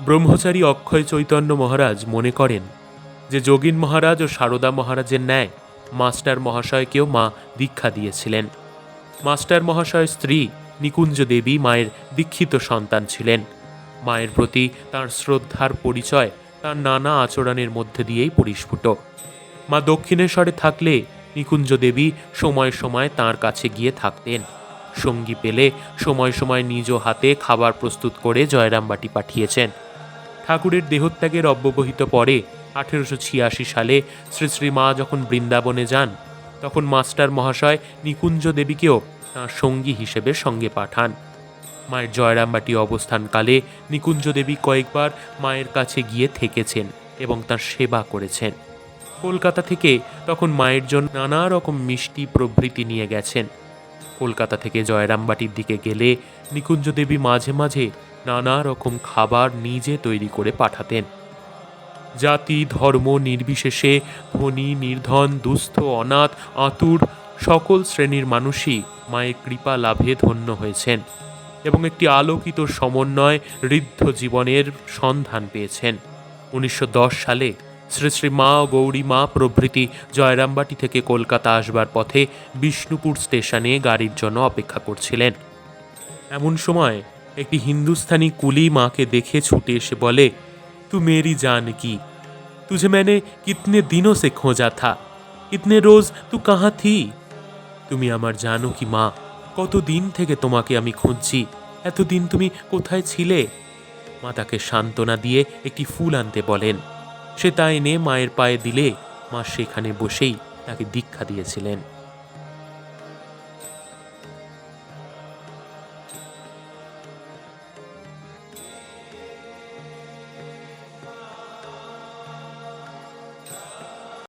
ব্রহ্মচারী অক্ষয় চৈতন্য মহারাজ মনে করেন যে যোগীন মহারাজ ও সারদা মহারাজের ন্যায় মাস্টার মহাশয়কেও মা দীক্ষা দিয়েছিলেন। মাস্টার মহাশয় স্ত্রী নিকুঞ্জ দেবী মায়ের দীক্ষিত সন্তান ছিলেন। মায়ের প্রতি তার শ্রদ্ধার পরিচয় তার নানা আচরণের মধ্যে দিয়েই পরিস্ফুট। মা দক্ষিণেশ্বরে থাকলে নিকুঞ্জ দেবী সময় সময় তার কাছে গিয়ে থাকতেন। সঙ্গী পেলে সময় সময় নিজ হাতে খাবার প্রস্তুত করে জয়রামবাটি পাঠিয়েছেন। ঠাকুরের দেহত্যাগের অব্যবহিত পরে আঠেরোশো ছিয়াশি সালে শ্রী শ্রী মা যখন বৃন্দাবনে যান, তখন মাস্টার মহাশয় নিকুঞ্জ দেবীকেও তাঁর সঙ্গী হিসেবে সঙ্গে পাঠান। মায়ের জয়রামবাটি অবস্থানকালে নিকুঞ্জ দেবী কয়েকবার মায়ের কাছে গিয়ে থেকেছেন এবং তার সেবা করেছেন। কলকাতা থেকে তখন মায়ের জন্য নানা রকম মিষ্টি প্রভৃতি নিয়ে গেছেন। কলকাতা থেকে জয়রামবাটির দিকে গেলে নিকুঞ্জ দেবী মাঝে মাঝে নানা রকম খাবার নিজে তৈরি করে পাঠাতেন। জাতি, ধর্ম, নির্বিশেষে ধনী, নির্ধন, দুস্থ, অনাথ, আতুর সকল শ্রেণির মানুষই মায়ের কৃপা লাভে ধন্য হয়েছেন এবং একটি আলোকিত সমন্বয় ঋদ্ধ জীবনের সন্ধান পেয়েছেন। উনিশশো দশ সালে শ্রী শ্রী মা গৌরী মা প্রভৃতি জয়রামবাটি থেকে কলকাতা আসবার পথে বিষ্ণুপুর স্টেশনে গাড়ির জন্য অপেক্ষা করছিলেন। এমন সময় একটি হিন্দুস্তানি কুলি মাকে দেখে ছুটে এসে বলে তু মেরি জান কি तुझे मैंने कितने दिनों से खोजा था इतने रोज तू कहाँ थी তুমি আমার জানো কি মা কত দিন থেকে তোমাকে আমি খুঁজছি এতদিন তুমি কোথায় ছিলে মা তাকে সান্ত্বনা দিয়ে একটি ফুল আনতে বলেন সে তা এনে মায়ের পায়ে দিলে মা সেখানে বসেই তাকে দীক্ষা দিয়েছিলেন